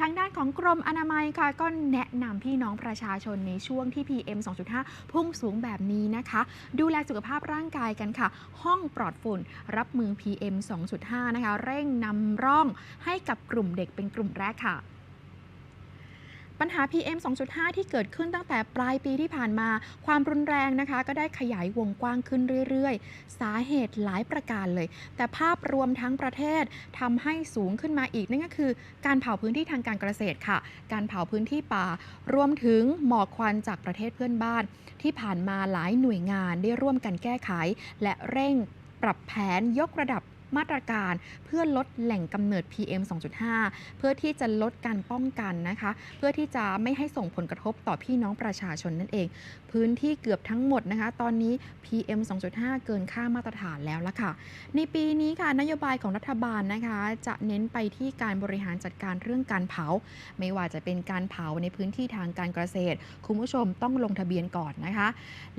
ทางด้านของกรมอนามัยค่ะก็แนะนำพี่น้องประชาชนในช่วงที่ PM 2.5 พุ่งสูงแบบนี้นะคะ ดูแลสุขภาพร่างกายกันค่ะ ห้องปลอดฝุ่น รับมือ PM 2.5 นะคะ เร่งนำร่องให้กับกลุ่มเด็กเป็นกลุ่มแรกค่ะ ปัญหา PM 2.5 ที่เกิดขึ้นตั้งแต่ปลายปีที่ผ่านมา ความรุนแรงนะคะ ก็ได้ขยายวงกว้างขึ้นเรื่อยๆ สาเหตุหลายประการเลย แต่ภาพรวมทั้งประเทศทำให้สูงขึ้นมาอีกนั่นก็คือ การเผาพื้นที่ทางการเกษตรค่ะ การเผาพื้นที่ป่า รวมถึงหมอกควันจากประเทศเพื่อนบ้าน ที่ผ่านมาหลายหน่วยงานได้ร่วมกันแก้ไข และเร่งปรับแผนยกระดับ มาตรการเพื่อลดแหล่งกำเนิด PM 2.5 เพื่อที่จะลดการป้องกันนะคะ เพื่อที่จะไม่ให้ส่งผลกระทบต่อพี่น้องประชาชนนั่นเอง พื้นที่เกือบทั้งหมดนะคะ ตอนนี้ PM 2.5 เกินค่ามาตรฐานแล้วละค่ะ ในปีนี้ค่ะนโยบายของรัฐบาลนะคะ จะเน้นไปที่การบริหารจัดการเรื่องการเผา ไม่ว่าจะเป็นการเผาในพื้นที่ทางการเกษตร คุณผู้ชมต้องลงทะเบียนก่อนนะคะ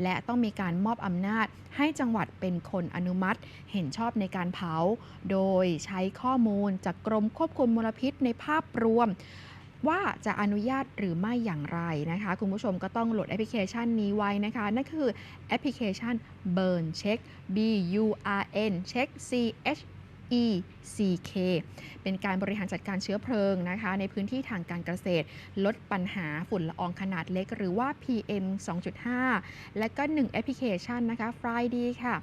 และต้องมีการมอบอำนาจให้จังหวัดเป็นคนอนุมัติ เห็นชอบในการเผาโดยใช้ข้อมูลจากกรมควบคุมมลพิษในภาพรวม ว่าจะอนุญาตหรือไม่อย่างไรนะคะ คุณผู้ชมก็ต้องโหลดแอปพลิเคชันนี้ไว้นะคะ นั่นคือแอปพลิเคชัน Burn Check B U R N Check C H E C K เป็นการบริหารจัดการเชื้อเพลิงนะคะ ในพื้นที่ทางการเกษตร ลดปัญหาฝุ่นละอองขนาดเล็ก หรือว่า PM 2.5 และก็ 1 แอปพลิเคชันนะคะ Friday ค่ะ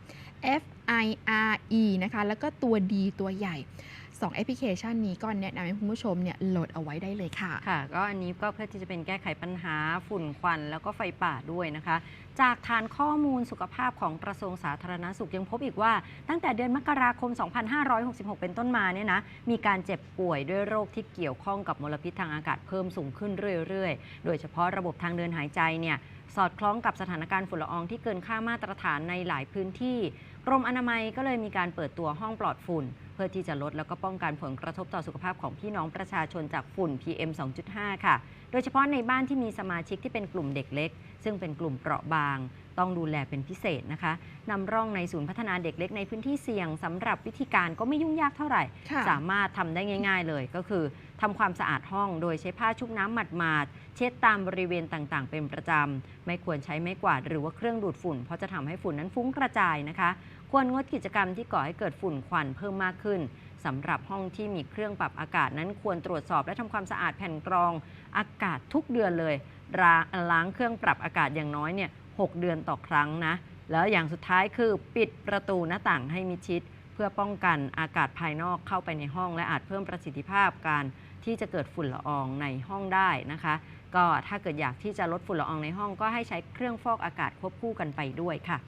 F I R E นะคะ แล้วก็ตัว D ตัวใหญ่ 2แอปพลิเคชันนี้ก็แนะนำให้คุณผู้ชมเนี่ยโหลดเอาไว้ได้เลยค่ะ ค่ะ ก็อันนี้ก็เพื่อที่จะเป็นแก้ไขปัญหาฝุ่นควัน แล้วก็ไฟป่าด้วยนะคะ จากฐานข้อมูลสุขภาพของกระทรวงสาธารณสุขยังพบอีกว่า ตั้งแต่เดือนมกราคม 2566 เป็นต้นมาเนี่ยนะมีการเจ็บป่วยด้วยโรคที่เกี่ยวข้องกับมลพิษทางอากาศเพิ่มสูงขึ้นเรื่อยๆ โดยเฉพาะระบบทางเดินหายใจเนี่ยสอดคล้องกับสถานการณ์ฝุ่นละอองที่เกินค่ามาตรฐานในหลายพื้นที่กรมอนามัยก็เลยมีการเปิดตัวห้องปลอดฝุ่น พื่อที่จะลดแล้วก็ป้องกันผลกระทบต่อสุขภาพของพี่น้องประชาชนจากฝุ่น PM 2.5 ค่ะ โดยเฉพาะในบ้านที่มีสมาชิกที่เป็นกลุ่มเด็กเล็กซึ่งเป็นกลุ่มเปราะบาง ต้องดูแลเป็นพิเศษนะคะนำร่องในศูนย์พัฒนาเด็กเล็กในพื้นที่เสี่ยงสำหรับวิธีการก็ไม่ยุ่งยากเท่าไหร่ ค่ะสามารถทำได้ง่าย ๆ เลยก็คือทำความสะอาดห้องโดยใช้ผ้าชุบน้ำหมาดๆเช็ดตามบริเวณต่างๆ เป็นประจำ ไม่ควรใช้ไม้กวาดหรือว่าเครื่องดูดฝุ่น เพราะจะทำให้ฝุ่นนั้นฟุ้งกระจายนะคะ ควรงดกิจกรรมที่ก่อให้เกิดฝุ่นควันเพิ่มมากขึ้นสำหรับห้องที่มีเครื่องปรับอากาศนั้นควรตรวจสอบและทำความสะอาดแผ่นกรองอากาศทุกเดือนเลยรา ล้างเครื่องปรับอากาศอย่างน้อยเนี่ยหกเดือนต่อครั้งนะ แล้วอย่างสุดท้ายคือปิดประตูหน้าต่างให้มิดชิด เพื่อป้องกันอากาศภายนอกเข้าไปในห้อง และอาจเพิ่มประสิทธิภาพการที่จะเกิดฝุ่นละอองในห้องได้นะคะ ก็ถ้าเกิดอยากที่จะลดฝุ่นละอองในห้องก็ให้ใช้เครื่องฟอกอากาศควบคู่กันไปด้วยค่ะ